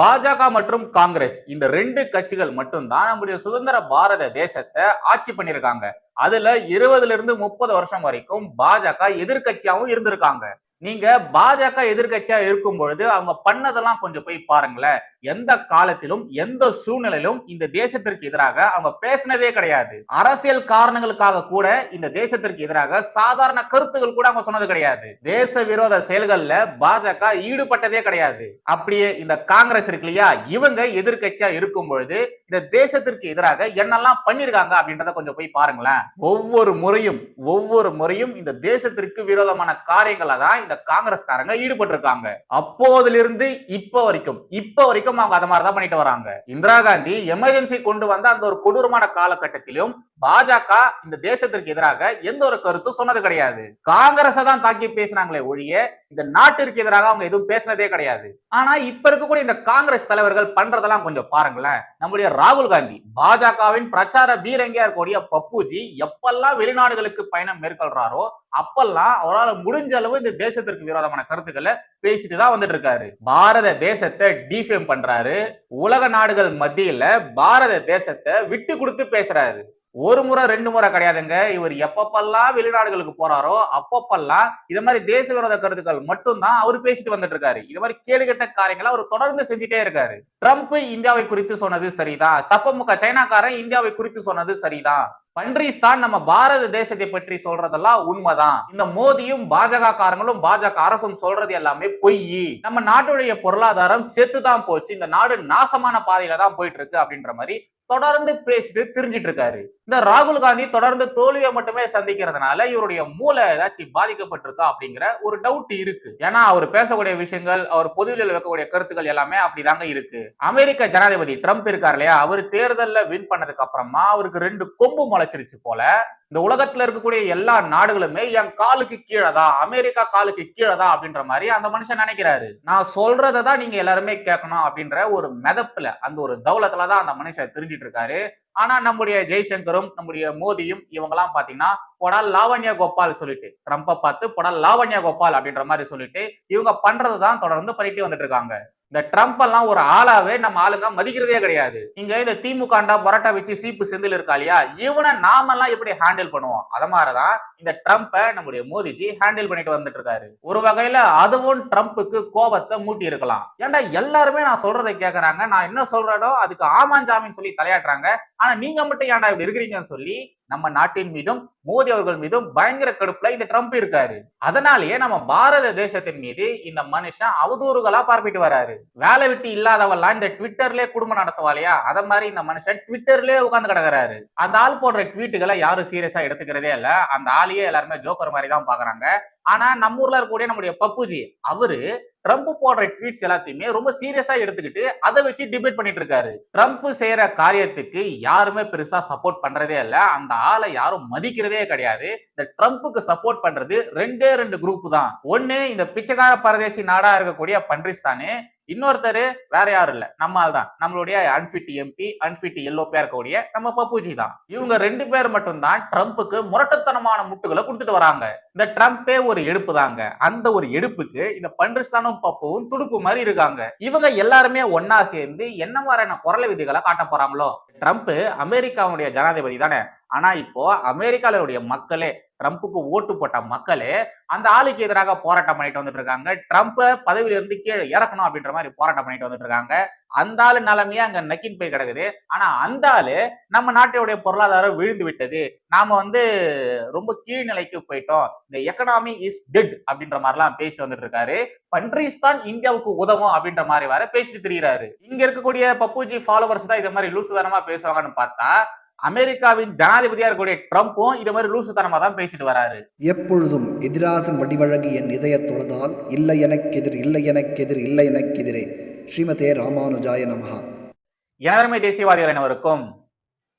பாஜக மற்றும் காங்கிரஸ் இந்த ரெண்டு கட்சிகள் மட்டும்தான் நம்முடைய சுதந்திர பாரத தேசத்தை ஆட்சி பண்ணியிருக்காங்க. அதுல இருபதுல இருந்து முப்பது வருஷம் வரைக்கும் பாஜக எதிர்க்கட்சியாவும் இருந்திருக்காங்க. நீங்க பாஜக எதிர்க்கட்சியா இருக்கும் பொழுது அவங்க பண்ணதெல்லாம் கொஞ்சம் போய் பாருங்களேன். எந்த காலத்திலும் எந்த சூழ்நிலையிலும் இந்த தேசத்திற்கு எதிராக அவங்க பேசினதே கிடையாது. அரசியல் காரணங்களுக்காக கூட இந்த தேசத்திற்கு எதிராக சாதாரண கருத்துகள் கூட அவங்க சொன்னது கிடையாது. தேச விரோத செயல்கள்ல பாஜக ஈடுபட்டதே கிடையாது. அப்படியே இந்த காங்கிரஸ் இருக்கு இல்லையா? இவங்க எதிர்கட்சியா இருக்கும் பொழுது இந்த தேசத்திற்கு எதிராக என்னெல்லாம் பண்ணிருக்காங்க அப்படின்றத கொஞ்சம் போய் பாருங்களேன். ஒவ்வொரு முறையும் ஒவ்வொரு முறையும் இந்த தேசத்திற்கு விரோதமான காரியங்களை தான் இந்த காங்கிரஸ்காரங்க ஈடுபட்டு இருக்காங்க அப்போதிலிருந்து இப்ப வரைக்கும் இப்ப வரைக்கும் அவங்க அதை மாதிரிதான் பண்ணிட்டு வராங்க. இந்திரா காந்தி எமர்ஜென்சி கொண்டு வந்த அந்த ஒரு கொடூரமான காலகட்டத்திலும் பாஜக இந்த தேசத்திற்கு எதிராக எந்த ஒரு கருத்தும் சொன்னது கிடையாது. காங்கிரஸை தான் தாக்கி பேசினாங்களே ஒழிய இந்த நாட்டிற்கு எதிராக அவங்க எதுவும் பேசினதே கிடையாது. ஆனா இப்ப இருக்கக்கூடிய இந்த காங்கிரஸ் தலைவர்கள் பண்றதெல்லாம் கொஞ்சம் பாருங்களேன். நம்முடைய ராகுல் காந்தி பாஜகவின் பிரச்சார பீரங்கியா இருக்கக்கூடிய பப்புஜி எப்பெல்லாம் வெளிநாடுகளுக்கு பயணம் மேற்கொள்றாரோ அப்பெல்லாம் அவரால் முடிஞ்ச அளவு இந்த தேசத்திற்கு விரோதமான கருத்துக்களை பேசிட்டு தான் வந்துட்டு இருக்காரு பாரத தேசத்தை டிஃபேம் பண்றாரு. உலக நாடுகள் மத்தியில பாரத தேசத்தை விட்டு கொடுத்து பேசுறாரு. ஒரு முறை ரெண்டு முறை கிடையாதுங்க. இவர் எப்பப்பெல்லாம் வெளிநாடுகளுக்கு போறாரோ அப்பப்பெல்லாம் இது மாதிரி தேச விரோத கருத்துக்கள் மட்டும்தான் அவர் பேசிட்டு வந்துட்டு இருக்காரு இது மாதிரி கேடுகட்ட காரியங்களை அவர் தொடர்ந்து செஞ்சுட்டே இருக்காரு. ட்ரம்ப் இந்தியாவை குறித்து சொன்னது சரிதான். சப்பமுக சைனாக்காரன் இந்தியாவை குறித்து சொன்னது சரிதான். பன்றிஸ்தான் நம்ம பாரத தேசத்தை பற்றி சொல்றதெல்லாம் உண்மைதான். இந்த மோதியும் பாஜக காரங்களும் பாஜக அரசும் சொல்றது எல்லாமே பொய் நம்ம நாட்டுடைய பொருளாதாரம் செத்து தான் போச்சு. இந்த நாடு நாசமான பாதையில தான் போயிட்டு இருக்கு அப்படின்ற மாதிரி தொடர்ந்து பேசிட்டு திரிஞ்சிட்டு இருக்காரு இந்த ராகுல் காந்தி தொடர்ந்து தோல்வியை மட்டுமே சந்திக்கிறதுனால இவருடைய மூளை ஏதாச்சும் பாதிக்கப்பட்டிருக்கா அப்படிங்கிற ஒரு டவுட் இருக்கு. ஏன்னா அவர் பேசக்கூடிய விஷயங்கள் அவர் பொதுவெளியில் வைக்கக்கூடிய கருத்துக்கள் எல்லாமே அப்படிதாங்க இருக்கு. அமெரிக்க ஜனாதிபதி ட்ரம்ப் இருக்கார் இல்லையா? அவர் தேர்தலில் வின் பண்ணதுக்கு அப்புறமா அவருக்கு ரெண்டு கொம்பு முளைச்சிருச்சு போல. இந்த உலகத்துல இருக்கக்கூடிய எல்லா நாடுகளுமே என் காலுக்கு கீழே தான் அமெரிக்கா காலுக்கு கீழே தான் அப்படின்ற மாதிரி அந்த மனுஷன் நினைக்கிறாரு. நான் சொல்றதை தான் நீங்க எல்லாருமே கேட்கணும் அப்படின்ற ஒரு மெதப்புல அந்த ஒரு தௌலத்துல தான் அந்த மனுஷன் தெரிஞ்சிட்டு இருக்காரு ஆனா நம்முடைய ஜெய்சங்கரும் நம்முடைய மோடியும் இவங்கெல்லாம் பாத்தீங்கன்னா பொடா லாவண்யா கோபால் சொல்லிட்டு ட்ரம்ப்பை பார்த்து பொடா லாவண்யா கோபால் அப்படின்ற மாதிரி சொல்லிட்டு இவங்க பண்றதுதான் தொடர்ந்து பண்ணிட்டு வந்துட்டு இருக்காங்க. இந்த ட்ரம்ப் எல்லாம் ஒரு ஆளாவே நம்ம ஆளுங்க மதிக்கிறதே கிடையாது. இங்க இந்த திமுகண்டா பரோட்டா வச்சு சீப்பு செந்தில் இருக்கா இல்லையா? இவனை நாமெல்லாம் எப்படி ஹேண்டில் பண்ணுவோம்? அத மாதிரிதான் இந்த ட்ரம்ப்பை நம்முடைய மோதிஜி ஹேண்டில் பண்ணிட்டு வந்துட்டு இருக்காரு. ஒரு வகையில அதுவும் ட்ரம்ப்புக்கு கோபத்தை மூட்டி இருக்கலாம். ஏன்டா எல்லாருமே நான் சொல்றதை கேக்குறாங்க. நான் என்ன சொல்றேனோ அதுக்கு ஆமாஞ்சாமின்னு சொல்லி தலையாட்டுறாங்க. ஆனா நீங்க மட்டும் ஏன்டா இப்படி இருக்கிறீங்கன்னு சொல்லி நம்ம நாட்டின் மீதும் மோடி அவர்கள் மீதும் பயங்கர கடுப்புல இந்த ட்ரம்ப் இருக்காரு. அதனாலேயே நம்ம பாரத தேசத்தின் மீது இந்த மனுஷன் அவதூறுகளா பார்ப்பிட்டு வராரு. வேலை விட்டு இல்லாதவெல்லாம் இந்த ட்விட்டர்லயே குடும்பம் நடத்துவாளையா? அத மாதிரி இந்த மனுஷன் ட்விட்டர்லயே உட்கார்ந்து கிடக்குறாரு. அந்த ஆள் போடுற ட்வீட்டுகளை யாரும் சீரியஸா எடுத்துக்கிறதே இல்ல. அந்த ஆளையே எல்லாருமே ஜோக்கர் மாதிரி தான் பாக்குறாங்க ஆனா நம்ம ஊர்ல இருக்கக்கூடிய நம்முடைய பப்புஜி அவரு ட்ரம்ப் போடுற ட்வீட்ஸ் எல்லாத்தையுமே ரொம்ப சீரியஸா எடுத்துக்கிட்டு அதை வச்சு டிபேட் பண்ணிட்டு இருக்காரு. ட்ரம்ப் செய்யற காரியத்துக்கு யாருமே பெருசா சப்போர்ட் பண்றதே இல்ல. அந்த ஆளை யாரும் மதிக்கிறதே கிடையாது. இந்த ட்ரம்ப்புக்கு சப்போர்ட் பண்றது ரெண்டே ரெண்டு குரூப் தான். ஒண்ணு இந்த பிச்சைக்கார பரதேசி நாடா இருக்கக்கூடிய பன்றிஸ்தானு இன்னொருத்தர் வேற யாரும் இல்ல நம்ம ஆள் தான் நம்மளுடைய அன்பிட் எம்பி அன்பிட் எல்லோப்பியா இருக்கக்கூடிய நம்ம பப்புஜி தான். இவங்க ரெண்டு பேர் மட்டும்தான் ட்ரம்ப்புக்கு முரட்டுத்தனமான முட்டுகளை கொடுத்துட்டு வராங்க. இந்த ட்ரம்ப்பே ஒரு எடுப்பு தாங்க. அந்த ஒரு எடுப்புக்கு இந்த பன்றிஸ்தானும் பப்புவும் துடுப்பு மாதிரி இருக்காங்க. இவங்க எல்லாருமே ஒன்னா சேர்ந்து என்ன மாதிரியான குரல விதிகளை காட்ட போறாங்களோ? ட்ரம்ப் அமெரிக்காவுடைய ஜனாதிபதி தானே. ஆனா இப்போ அமெரிக்காவுடைய மக்களே ட்ரம்ப்புக்கு ஓட்டு போட்ட மக்களே அந்த ஆளுக்கு எதிராக போராட்டம் பண்ணிட்டு வந்துட்டு இருக்காங்க. ட்ரம்ப்ப பதவியில இருந்து கீழே இறக்கணும் அப்படின்ற மாதிரி போராட்டம் பண்ணிட்டு வந்துட்டு இருக்காங்க. அந்த ஆளு நிலைமையே அங்க நக்கின் போய் கிடக்குது. ஆனா அந்த ஆளு நம்ம நாட்டினுடைய பொருளாதாரம் விழுந்து விட்டது. நாம வந்து ரொம்ப கீழ்நிலைக்கு போயிட்டோம். இந்த எக்கனாமி இஸ் டெட் அப்படின்ற மாதிரிலாம் பேசிட்டு வந்துட்டு இருக்காரு. பன்றிஸ்தான் இந்தியாவுக்கு உதவும் அப்படின்ற மாதிரி வர பேசிட்டு திரிகிறாரு இங்க இருக்கக்கூடிய பப்புஜி ஃபாலோவர்ஸ் தான் இதை மாதிரி லூசுதனமா பேசுவாங்கன்னு பார்த்தா அமெரிக்காவின் ஜனாதிபதியா இருக்கக்கூடிய ட்ரம்ப்பும் இது மாதிரி லூசுத்தனமா தான் பேசிட்டு வராரு. எப்பொழுதும் எதிராசன் வடிவழகு என் இதய தொழுதால் இல்லை எனக்கெதிர் இல்லை எனக்கெதிர் இல்லை எனக்கெதிரே ஸ்ரீமதே ராமானுஜாய நமஹா. எனதர்மை தேசியவாதிகள் அனைவருக்கும்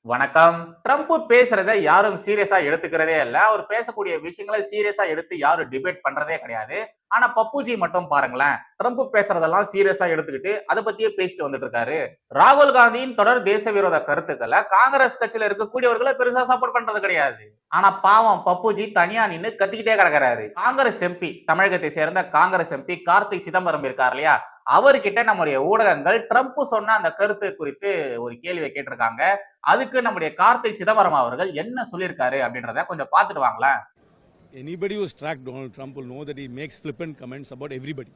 வணக்கம். ட்ரம்ப் பேசுறத யாரும் சீரியஸா எடுத்துக்கிறதே இல்ல. அவர் பேசக்கூடிய விஷயங்களை சீரியஸா எடுத்து யாரும் டிபேட் பண்றதே கிடையாது. ஆனா பப்புஜி மட்டும் பாருங்களேன். ட்ரம்ப் பேசுறதெல்லாம் சீரியஸா எடுத்துக்கிட்டு அதை பத்தியே பேசிட்டு வந்துட்டு இருக்காரு. ராகுல் காந்தியின் தொடர் தேச விரோத கருத்துக்களை காங்கிரஸ் கட்சியில இருக்கக்கூடியவர்களை பெருசா சப்போர்ட் பண்றது கிடையாது. ஆனா பாவம் பப்புஜி தனியா நின்று கத்திக்கிட்டே கிடக்குறாரு. காங்கிரஸ் எம்பி தமிழகத்தை சேர்ந்த காங்கிரஸ் எம்பி கார்த்திக் சிதம்பரம் இருக்கார் இல்லையா? அவர்கிட்ட நம்முடைய ஊடகங்கள் ட்ரம்ப் சொன்ன அந்த கருத்து குறித்து ஒரு கேள்வியை கேட்டிருக்காங்க அதுக்கு நம்முடைய கார்த்திக் சிதம்பரம் அவர்கள் என்ன சொல்லியிருக்காரு அப்படின்றத கொஞ்சம் பார்த்துட்டு வாங்களேன் Anybody who's tracked Donald Trump will know that he makes flippant comments about everybody.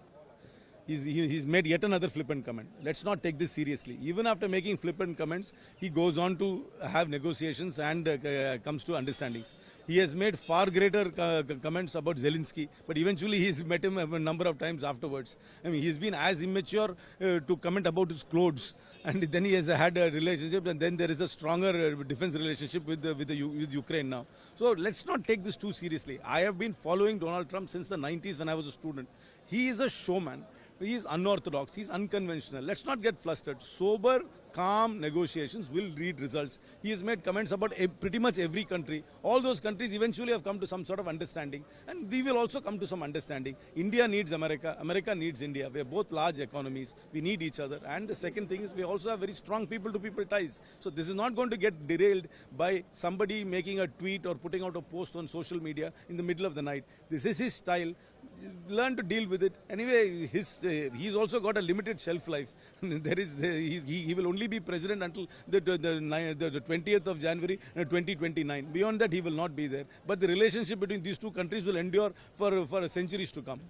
He's, he, he's made yet another flippant comment. Let's not take this seriously. Even after making flippant comments, he goes on to have negotiations and uh, uh, comes to understandings. He has made far greater uh, comments about Zelensky, but eventually he's met him a number of times afterwards. I mean, he's been as immature uh, to comment about his clothes, and then he has had a relationship, and then there is a stronger uh, defense relationship with the, with, the, with Ukraine now. So let's not take this too seriously. I have been following Donald Trump since the 90s when I was a student. He is a showman. He is unorthodox. He's unconventional. Let's not get flustered. Sober, calm negotiations will lead results. He has made comments about pretty much every country. All those countries eventually have come to some sort of understanding, and we will also come to some understanding. India needs America. America needs India. We are both large economies. We need each other. And the second thing is we also have very strong people-to-people ties. So this is not going to get derailed by somebody making a tweet or putting out a post on social media in the middle of the night. This is his style learn to deal with it. Anyway, his uh, he's also got a limited shelf life. there is the, he's, he, he will only be president until the the, the, the, the 20th of January uh, 2029. Beyond that, he will not be there. But the relationship between these two countries will endure for for centuries to come.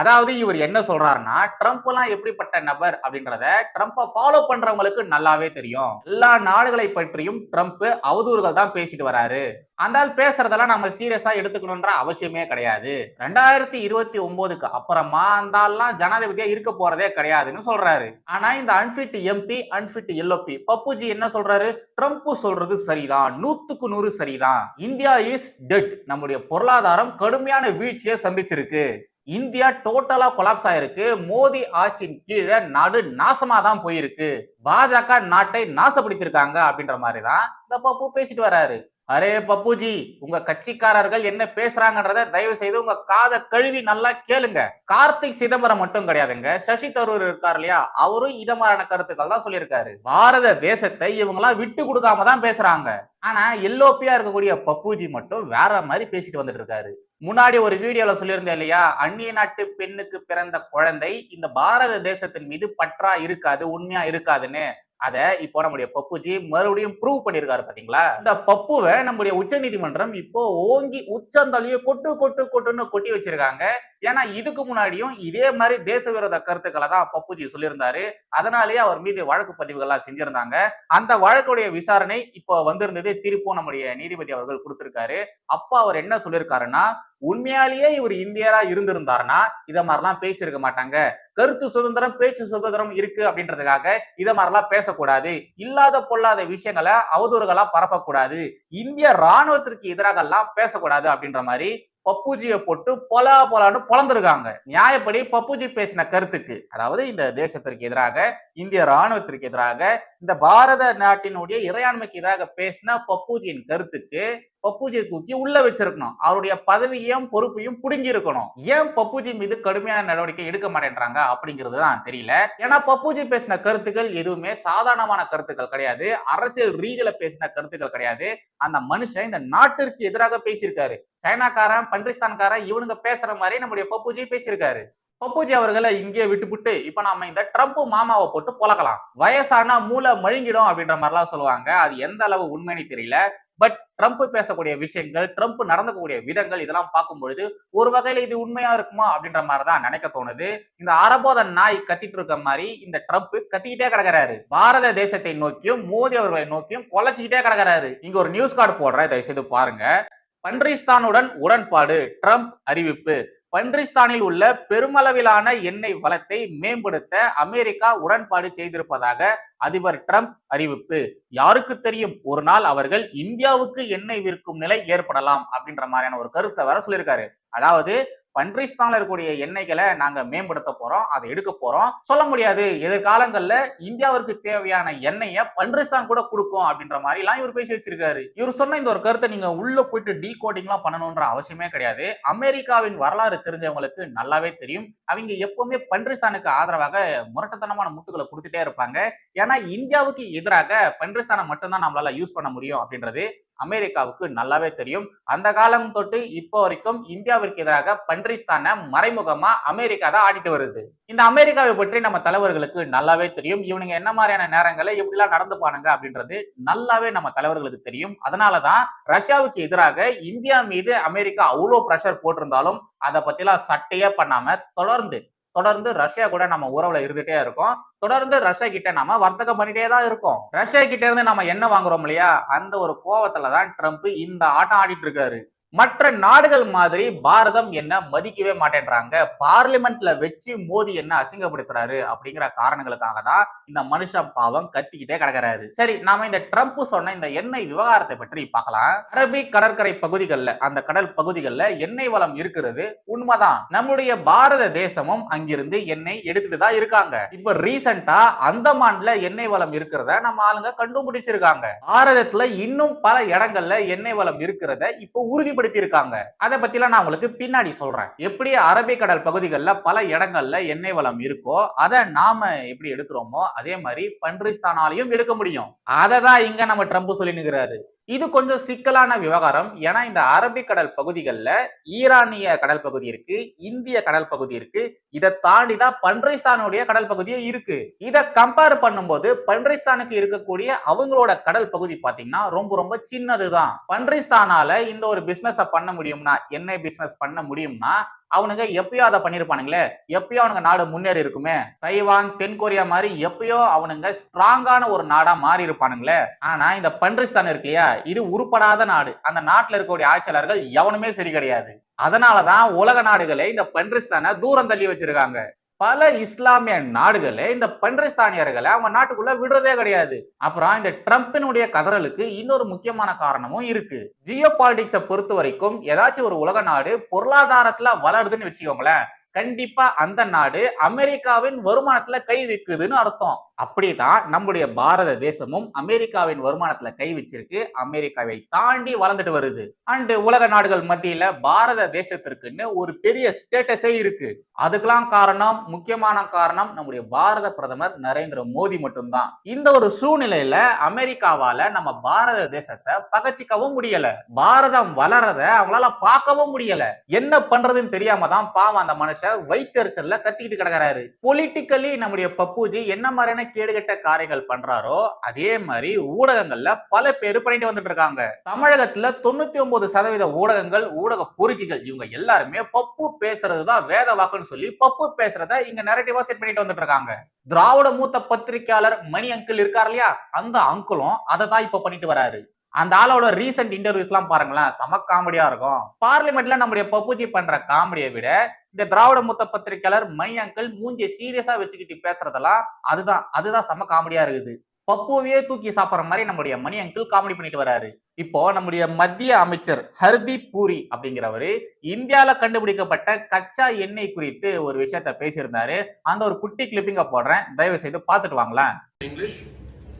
அதாவது இவர் என்ன சொல்றாருன்னா Trump எல்லாம் எப்படிப்பட்ட நபர் அப்படின்றத ட்ரம்ப்பை follow பண்றவங்களுக்கு நல்லாவே தெரியும். எல்லா நாடுகளை பற்றியும் ட்ரம்ப் அவதூறுகள் தான் பேசிட்டு வராரு. அந்த ஆள் பேசுறதெல்லாம் நம்ம சீரியஸா எடுத்துக்கணும்ன்ற அவசியமே கிடையாது. ரெண்டாயிரத்தி இருபத்தி ஒன்பதுக்கு அப்புறமா அந்த ஆள்லாம் ஜனாதிபதியா இருக்க போறதே கிடையாதுன்னு சொல்றாரு. ஆனா இந்த unfit MP unfit LOP Pappuji என்ன சொல்றாரு? ட்ரம்ப் சொல்றது சரிதான். நூத்துக்கு நூறு சரிதான். இந்தியா இஸ் டெட் நம்முடைய பொருளாதாரம் கடுமையான வீழ்ச்சியை சந்திச்சிருக்கு. இந்தியா டோட்டலா கொலாப்ஸ் ஆயிருக்கு. மோடி ஆட்சியின் கீழே நாடு நாசமா தான் போயிருக்கு. பாஜக நாட்டை நாசப்படுத்திருக்காங்க அப்படின்ற மாதிரி தான் இந்த பப்பு பேசிட்டு வராரு. அரே பப்புஜி உங்க கட்சிக்காரர்கள் என்ன பேசுறாங்கன்றத தயவு செய்து உங்க காதை கழுவி நல்லா கேளுங்க. கார்த்திக் சிதம்பரம் மட்டும் கிடையாதுங்க. சசி தரூர் இருக்கார் இல்லையா? அவரும் இத மாதிரியான கருத்துக்கள் தான் சொல்லியிருக்காரு. பாரத தேசத்தை இவங்கெல்லாம் விட்டு கொடுக்காம தான் பேசுறாங்க. ஆனா எல்லோப்பியா இருக்கக்கூடிய பப்புஜி மட்டும் வேற மாதிரி பேசிட்டு வந்துட்டு இருக்காரு. முன்னாடி ஒரு வீடியோல சொல்லியிருந்தேன் இல்லையா? அந்நிய நாட்டு பெண்ணுக்கு பிறந்த குழந்தை இந்த பாரத தேசத்தின் மீது பற்றா இருக்காது உண்மையா இருக்காதுன்னு. அதை இப்போ நம்முடைய பப்புஜி மறுபடியும் ப்ரூவ் பண்ணிருக்காரு பாத்தீங்களா? இந்த பப்புவை நம்முடைய உச்ச நீதிமன்றம் இப்போ ஓங்கி உச்சந்தலையே கொட்டு கொட்டு கொட்டுன்னு கொட்டி வச்சிருக்காங்க. ஏன்னா இதுக்கு முன்னாடியும் இதே மாதிரி தேச விரோத கருத்துக்களை தான் பப்புஜி சொல்லியிருந்தாரு. அதனாலேயே அவர் மீது வழக்கு பதிவுகள்லாம் செஞ்சிருந்தாங்க. அந்த வழக்குடைய விசாரணை இப்போ வந்திருந்தது தீர்ப்பும் நம்முடைய நீதிபதி அவர்கள் கொடுத்திருக்காரு. அப்போ அவர் என்ன சொல்லியிருக்காருன்னா உண்மையாலேயே இவர் இந்தியரா இருந்திருந்தாருன்னா இதை மாதிரிலாம் பேசியிருக்க மாட்டாங்க. கருத்து சுதந்திரம் பேச்சு சுதந்திரம் இருக்கு அப்படின்றதுக்காக இத மாதிரிலாம் பேசக்கூடாது. இல்லாத பொல்லாத விஷயங்களை அவதூறுகளா பரப்பக்கூடாது. இந்திய ராணுவத்திற்கு எதிராக எல்லாம் பேசக்கூடாது அப்படின்ற மாதிரி பப்புஜியை போட்டு பொலா பொலான்னு பொழந்திருக்காங்க நியாயப்படி பப்புஜி பேசின கருத்துக்கு அதாவது இந்த தேசத்திற்கு எதிராக இந்திய ராணுவத்திற்கு எதிராக இந்த பாரத நாட்டினுடைய இறையாண்மைக்கு எதிராக பேசின பப்புஜியின் கருத்துக்கு பப்புஜியை தூக்கி உள்ள வச்சிருக்கணும். அவருடைய பதவியையும் பொறுப்பையும் புடுங்கி இருக்கணும் ஏன் பப்புஜி மீது கடுமையான நடவடிக்கை எடுக்க மாட்டேன்றாங்க அப்படிங்கிறது தான் தெரியல. ஏன்னா பப்புஜி பேசின கருத்துக்கள் எதுவுமே சாதாரணமான கருத்துக்கள் கிடையாது. அரசியல் ரீதியில பேசின கருத்துக்கள் கிடையாது. அந்த மனுஷன் இந்த நாட்டிற்கு எதிராக பேசியிருக்காரு. சைனாக்காரன் பன்றிஸ்தான்காரன் இவனுங்க பேசுற மாதிரி நம்முடைய பப்புஜி பேசியிருக்காரு. பப்புஜி அவர்களை இங்கே விட்டுப்புட்டு இப்ப நாம இந்த ட்ரம்ப் மாமாவை போட்டு புலக்கலாம் வயசானா மூளை மழுங்கிடும் அப்படின்ற மாதிரிலாம் சொல்லுவாங்க. அது எந்த அளவு உண்மைன்னு தெரியல. பட் ட்ரம்ப் பேசக்கூடிய விஷயங்கள் ட்ரம்ப் நடந்துக்கக்கூடிய விதங்கள் இதெல்லாம் பார்க்கும் பொழுது ஒரு வகையில இது உண்மையா இருக்குமா அப்படின்ற மாதிரி தான் நினைக்க தோணுது. இந்த அரபோத நாய் கத்திட்டு இருக்க மாதிரி இந்த ட்ரம்ப் கத்திக்கிட்டே கிடக்கிறாரு. பாரத தேசத்தை நோக்கியும் மோடி அவர்களை நோக்கியும் கொலைச்சிக்கிட்டே கிடக்கிறாரு. இங்க ஒரு நியூஸ் கார்டு போடுறேன் தயவு செய்து பாருங்க. பன்றிஸ்தானுடன் உடன்பாடு. ட்ரம்ப் அறிவிப்பு. பன்றிஸ்தானில் உள்ள பெருமளவிலான எண்ணெய் வளத்தை மேம்படுத்த அமெரிக்கா உடன்பாடு செய்திருப்பதாக அதிபர் ட்ரம்ப் அறிவிப்பு. யாருக்கு தெரியும்? ஒரு நாள் அவர்கள் இந்தியாவுக்கு எண்ணெய் விற்கும் நிலை ஏற்படலாம் அப்படின்ற மாதிரியான ஒரு கருத்தை வர சொல்லியிருக்காரு. அதாவது பன்றிஸ்தான்ல இருக்கக்கூடிய எண்ணெய்களை நாங்க மேம்படுத்த போறோம் அதை எடுக்க போறோம். சொல்ல முடியாது எதிர்காலங்கள்ல இந்தியாவிற்கு தேவையான எண்ணெயை பன்றிஸ்தான் கூட கொடுக்கும் அப்படின்ற மாதிரி எல்லாம் இவர் பேசி வச்சிருக்காரு. இவர் சொன்ன இந்த ஒரு கருத்தை நீங்க உள்ள போயிட்டு டீ கோடிங்லாம் பண்ணணும்ன்ற அவசியமே கிடையாது. அமெரிக்காவின் வரலாறு தெரிஞ்சவங்களுக்கு நல்லாவே தெரியும். அவங்க எப்பவுமே பன்றிஸ்தானுக்கு ஆதரவாக முரட்டத்தனமான முட்டுகளை கொடுத்துட்டே இருப்பாங்க. ஏன்னா இந்தியாவுக்கு எதிராக பன்றிஸ்தானை மட்டும்தான் நம்மளால யூஸ் பண்ண முடியும் அப்படின்றது அமெரிக்காவுக்கு நல்லாவே தெரியும். அந்த காலம் தொட்டு இப்போ வரைக்கும் இந்தியாவிற்கு எதிராக பன்றிஸ்தான மறைமுகமா அமெரிக்கா தான் ஆடிட்டு வருது. இந்த அமெரிக்காவை பற்றி நம்ம தலைவர்களுக்கு நல்லாவே தெரியும். இவனுங்க என்ன மாதிரியான நேரங்களை எப்படிலாம் நடந்துப்பானுங்க அப்படின்றது நல்லாவே நம்ம தலைவர்களுக்கு தெரியும். அதனாலதான் ரஷ்யாவுக்கு எதிராக இந்தியா மீது அமெரிக்கா அவ்வளோ ப்ரெஷர் போட்டிருந்தாலும் அதை பத்திலாம் சட்டையே பண்ணாம தொடர்ந்து தொடர்ந்து ரஷ்யா கூட நம்ம உறவுல இருந்துட்டே இருக்கோம். தொடர்ந்து ரஷ்யா கிட்ட நாம வர்த்தகம் பண்ணிட்டே தான் இருக்கோம். ரஷ்யா கிட்ட இருந்து நம்ம என்ன வாங்குறோம் இல்லையா? அந்த ஒரு கோவத்துல தான் ட்ரம்ப் இந்த ஆட்டம் ஆடிட்டு இருக்காரு. மற்ற நாடுகள் மாதிரி பாரதம் என்ன மதிக்கவே மாட்டேன்றாங்க. பார்லிமெண்ட்ல வச்சு மோடி என்ன அசிங்கப்படுத்துறாரு அப்படிங்கிற காரணங்களுக்காக தான் இந்த மனுஷன் பாவம் கத்திக்கிட்டே கிடக்கிறாரு. சரி நாம இந்த ட்ரம்ப் சொன்ன இந்த எண்ணெய் விவகாரத்தை பற்றி பார்க்கலாம். அரபி கடற்கரை பகுதிகளில் அந்த கடல் பகுதிகளில் எண்ணெய் வளம் இருக்கிறது உண்மைதான். நம்முடைய பாரத தேசமும் அங்கிருந்து எண்ணெய் எடுத்துட்டு தான் இருக்காங்க. இப்ப ரீசெண்டா அந்தமான்ல எண்ணெய் வளம் இருக்கிறத நம்ம ஆளுங்க கண்டுபிடிச்சிருக்காங்க. பாரதத்துல இன்னும் பல இடங்கள்ல எண்ணெய் வளம் இருக்கிறத இப்போ உறுதிப்படுத்த இருக்காங்க அதை பத்திலாம் நான் உங்களுக்கு பின்னாடி சொல்றேன். எப்படி அரபிக்கடல் பகுதிகளில் பல இடங்கள்ல எண்ணெய் வளம் இருக்கோ அதை நாம எப்படி எடுக்கிறோமோ அதே மாதிரி பன்றிஸ்தானாலையும் எடுக்க முடியும். அதை தான் இங்க நம்ம ட்ரம்ப் சொல்லி நிற்கிறாரு இது கொஞ்சம் சிக்கலான விவகாரம். ஏன்னா இந்த அரபிக்கடல் பகுதிகளில் ஈரானிய கடல் பகுதி இருக்கு இந்திய கடல் பகுதி இருக்கு. இதை தாண்டி தான் பன்றிஸ்தானுடைய கடல் பகுதியும் இருக்கு. இதை கம்பேர் பண்ணும்போது பன்றிஸ்தானுக்கு இருக்கக்கூடிய அவங்களோட கடல் பகுதி பாத்தீங்கன்னா ரொம்ப ரொம்ப சின்னதுதான். பன்றிஸ்தானால இந்த ஒரு பிசினஸ் பண்ண முடியும்னா என்ன பிசினஸ் பண்ண முடியும்னா அவனுங்க எப்பயோ அதை பண்ணியிருப்பானுங்களே எப்பயோ அவனுங்க நாடு முன்னேறி இருக்குமே தைவான் தென்கொரியா மாதிரி எப்பயோ அவனுங்க ஸ்ட்ராங்கான ஒரு நாடா மாறி இருப்பானுங்களே. ஆனா இந்த பன்றிஸ்தான் இருக்கு இல்லையா இது உருப்படாத நாடு. அந்த நாட்டுல இருக்கக்கூடிய ஆட்சியாளர்கள் எவனுமே சரி கிடையாது. அதனாலதான் உலக நாடுகளே இந்த பன்றிஸ்தானை தூரம் தள்ளி வச்சிருக்காங்க. பல இஸ்லாமிய நாடுகளே இந்த பன்றிஸ்தானியர்களை அவங்க நாட்டுக்குள்ள விடுறதே கிடையாது. அப்புறம் இந்த ட்ரம்பினுடைய கதறலுக்கு இன்னொரு முக்கியமான காரணமும் இருக்கு. ஜியோ பாலிடிக்ஸை பொறுத்த வரைக்கும் ஏதாச்சும் ஒரு உலக நாடு பொருளாதாரத்துல வளருதுன்னு வச்சுக்கோங்களேன். கண்டிப்பா அந்த நாடு அமெரிக்காவின் வருமானத்துல கை வைக்குதுன்னு அர்த்தம். அப்படிதான் நம்முடைய பாரத தேசமும் அமெரிக்காவின் வருமானத்துல கை வச்சிருக்கு. அமெரிக்காவை தாண்டி வளர்ந்துட்டு வருது. அண்ட் உலக நாடுகள் மத்தியில பாரத தேசத்திற்குன்னு ஒரு பெரிய ஸ்டேட்டஸே இருக்கு. அதுக்கெல்லாம் காரணம் முக்கியமான காரணம் நம்முடைய பாரத பிரதமர் நரேந்திர மோடி மட்டும்தான். இந்த ஒரு சூழ்நிலையில அமெரிக்காவால நம்ம பாரத தேசத்தை பகச்சிக்கவும் முடியல. பாரதம் வளரத அவங்களால பார்க்கவும் முடியல. என்ன பண்றதுன்னு தெரியாம தான் பாவம் அந்த மனுஷன் வைத்தறிச்சல்ல கத்திக்கிட்டு கிடக்குறாரு. பொலிட்டிக்கலி நம்முடைய பப்புஜி என்ன மாதிரியான கேடுகட்ட காரியங்கள் பண்றாரோ அதே மாதிரி ஊடகங்கள்ல பல பேர் பண்ணிட்டு வந்துட்டு இருக்காங்க. தமிழகத்துல தொண்ணூத்தி ஒன்பது சதவீத ஊடகங்கள் ஊடக பொறுக்கிகள் இவங்க எல்லாருமே பப்பு பேசுறதுதான் வேத வாக்குன்னு சொல்லி பப்பு பேசுறத இங்க நெரட்டிவா செட் பண்ணிட்டு வந்துட்டு இருக்காங்க. திராவிட மூத்த பத்திரிகையாளர் மணி அங்கிள் இருக்கார் இல்லையா? அந்த அங்கிளும் அதை தான் இப்ப பண்ணிட்டு வராரு. அந்த ஆளோட ரீசெண்ட் இன்டர்வியூஸ்லாம் பாருங்களேன் செம காமெடியா இருக்கும். பார்லிமெண்ட்ல நம்முடைய பப்புஜி பண்ற காமெடியை விட இந்த திராவிட மூத்த பத்திரிகையாளர் மணி அங்கிள் மூஞ்சியை சீரியஸா வச்சுக்கிட்டு பேசுறதெல்லாம் அதுதான் அதுதான் செம காமெடியா இருக்குது. பப்புவையே தூக்கி சாப்பிட்ற மாதிரி நம்முடைய மணி அங்கிள் காமெடி பண்ணிட்டு வராரு. இப்போ நம்முடைய மத்திய அமைச்சர் ஹர்தீப் பூரி அப்படிங்கிறவரு இந்தியால கண்டுபிடிக்கப்பட்ட கச்சா எண்ணெய் குறித்து ஒரு விஷயத்த பேசியிருந்தாரு. அந்த ஒரு குட்டி கிளிப்பிங்க போடுறேன். தயவு செய்து பார்த்துட்டு வாங்களேன். English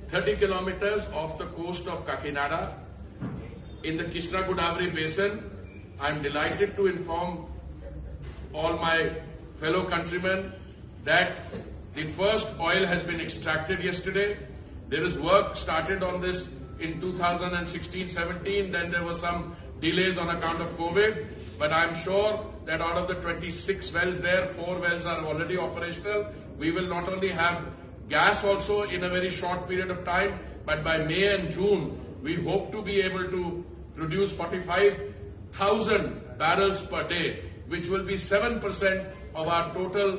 30 kilometers off the coast of Kakinada in the Krishna Godavari basin. I'm delighted to inform all my fellow countrymen that the first oil has been extracted yesterday. There is work started on this in 2016-17. Then there was some delays on account of COVID. But I'm sure that out of the 26 wells there, four wells are already operational. We will not only have gas also in a very short period of time, but by May and June, we hope to be able to produce 45,000 barrels per day, which will be 7% of our total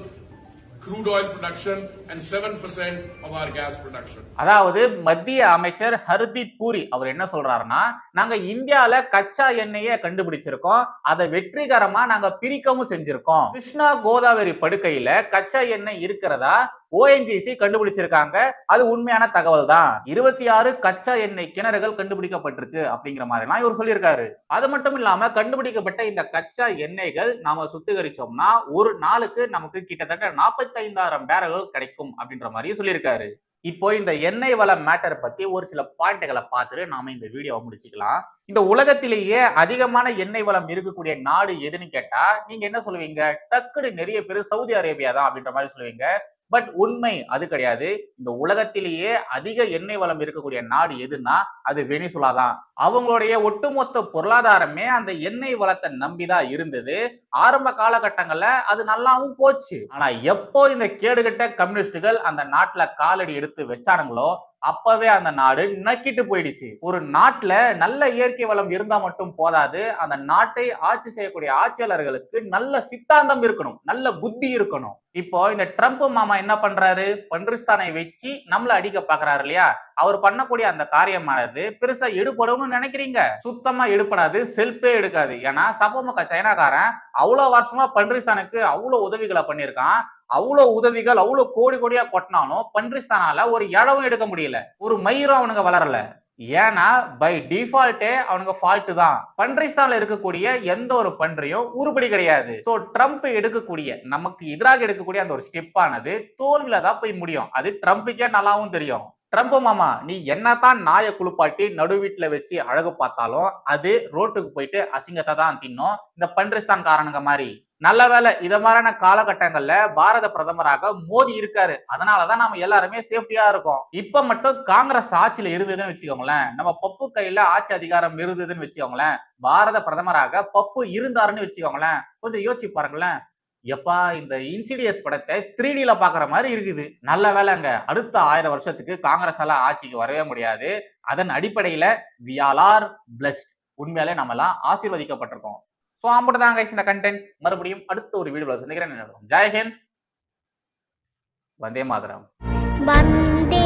crude oil production and 7% of our gas production. அதாவது மத்திய அமைச்சர் ஹர்தீப் பூரி அவர் என்ன சொல்றாருன்னா நாங்க இந்தியால கச்சா எண்ணெயை கண்டுபிடிச்சிருக்கோம் அதை வெற்றிகரமா நாங்க பிரிக்கவும் செஞ்சிருக்கோம் கிருஷ்ணா கோதாவரி படுக்கையில கச்சா எண்ணெய் இருக்கிறதா ஓஎன்ஜிசி கண்டுபிடிச்சிருக்காங்க. அது உண்மையான தகவல் தான் இருபத்தி ஆறு கச்சா எண்ணெய் கிணறுகள் கண்டுபிடிக்கப்பட்டிருக்கு அப்படிங்கிற மாதிரிலாம் இவர் சொல்லியிருக்காரு. அது மட்டும் இல்லாம கண்டுபிடிக்கப்பட்ட இந்த கச்சா எண்ணெய்கள் நாம சுத்திகரிச்சோம்னா ஒரு நாளுக்கு நமக்கு கிட்டத்தட்ட நாற்பத்தைந்தாயிரம் பேரல்கள் கிடைக்கும் அப்படின்ற மாதிரி சொல்லியிருக்காரு. இப்போ இந்த எண்ணெய் வள மேட்டர் பத்தி ஒரு சில பாயிண்ட்களை பார்த்துட்டு நாம இந்த வீடியோவை முடிச்சுக்கலாம். இந்த உலகத்திலேயே அதிகமான எண்ணெய் வளம் இருக்கக்கூடிய நாடு எதுன்னு கேட்டா நீங்க என்ன சொல்லுவீங்க? டக்குனு நிறைய பேர் சவுதி அரேபியா தான் அப்படின்ற மாதிரி சொல்லுவீங்க. பட் உண்மை அது கிடையாது. இந்த உலகத்திலேயே அதிக எண்ணெய் வளம் இருக்கக்கூடிய நாடு எதுன்னா அது வெனிசுலா தான். அவங்களுடைய ஒட்டுமொத்த பொருளாதாரமே அந்த எண்ணெய் வளத்தை நம்பிதான் இருந்தது. ஆரம்ப காலகட்டங்கள்ல அது நல்லாவும் போச்சு. ஆனா எப்போ இந்த கேடுகட்ட கம்யூனிஸ்டுகள் அந்த நாட்டுல காலடி எடுத்து வச்சானுங்களோ அப்பவே அந்த நாடு நக்கிட்டு போயிடுச்சு. ஒரு நாட்டுல நல்ல இயற்கை வளம் இருந்தா மட்டும் போதாது. அந்த நாட்டை ஆட்சி செய்யக்கூடிய ஆட்சியாளர்களுக்கு நல்ல சித்தாந்தம் இருக்கணும். நல்ல புத்தி இருக்கணும். இப்போ இந்த ட்ரம்ப் மாமா என்ன பண்றாரு? பன்றிஸ்தானை வச்சு நம்மள அடிக்க பாக்குறாரு இல்லையா? அவர் பண்ணக்கூடிய அந்த காரியமானது பெருசா எடுபடும்னு நினைக்கிறீங்க? சுத்தமா எடுபடாது செல்ஃபே எடுக்காது. ஏன்னா சபமுக சைனாக்காரன் அவ்வளவு வருஷமா பன்றிஸ்தானுக்கு அவ்வளவு உதவிகளை பண்ணியிருக்கான். அவ்வளவு உதவிகள் அவ்வளவு கோடி கோடியா கொட்டினாலும் பன்றிஸ்தானால ஒரு இழவும் எடுக்க முடியல. ஒரு மயிரும் அவனுங்க வளரல. ஏன்னா பை டிஃபால்ட்டே அவனுங்க ஃபால்ட்டு தான். பன்றிஸ்தான்ல இருக்கக்கூடிய எந்த ஒரு பன்றியும் உருப்படி கிடையாது. ஸோ ட்ரம்ப் எடுக்கக்கூடிய நமக்கு எதிராக எடுக்கக்கூடிய அந்த ஒரு ஸ்டெப் ஆனது தோல்வியில தான் போய் முடியும். அது ட்ரம்ப்புக்கே நல்லாவும் தெரியும். ட்ரம்ப் மாமா நீ என்னதான் நாயை குளிப்பாட்டி நடு வீட்டுல வச்சு அழகு பார்த்தாலும் அது ரோட்டுக்கு போயிட்டு அசிங்கத்தை தான் தின்னும். இந்த பன்றிஸ்தான் காரணங்க மாதிரி. நல்ல வேலை இத மாதிரியான காலகட்டங்கள்ல பாரத பிரதமராக மோடி இருக்காரு. அதனாலதான் நம்ம எல்லாருமே சேஃப்டியா இருக்கோம். இப்ப மட்டும் காங்கிரஸ் ஆட்சியில இருந்ததுன்னு வச்சுக்கோங்களேன். நம்ம பப்பு கையில ஆட்சி அதிகாரம் இருந்ததுன்னு வச்சுக்கோங்களேன். பாரத பிரதமராக பப்பு இருந்தாருன்னு வச்சுக்கோங்களேன். கொஞ்சம் யோசிச்சு பாருங்களேன். எப்பா இந்த இன்சிடியஸ் படத்தை த்ரீ டில பாக்குற மாதிரி இருக்குது. நல்ல வேலை வேலைங்க. அடுத்த ஆயிரம் வருஷத்துக்கு காங்கிரஸ் எல்லாம் ஆட்சிக்கு வரவே முடியாது. அதன் அடிப்படையில வி ஆல் ஆர் பிளஸ்ட் உண்மையாலே நம்ம எல்லாம் ஆசீர்வதிக்கப்பட்டிருக்கோம். ஸோ அம்பட்டு தான் கைஸ் இந்த கண்டென்ட் மறுபடியும் அடுத்த ஒரு வீடியோவில் சந்திக்கிறேன். ஜெயஹிந்த் வந்தே மாதரம். வந்தே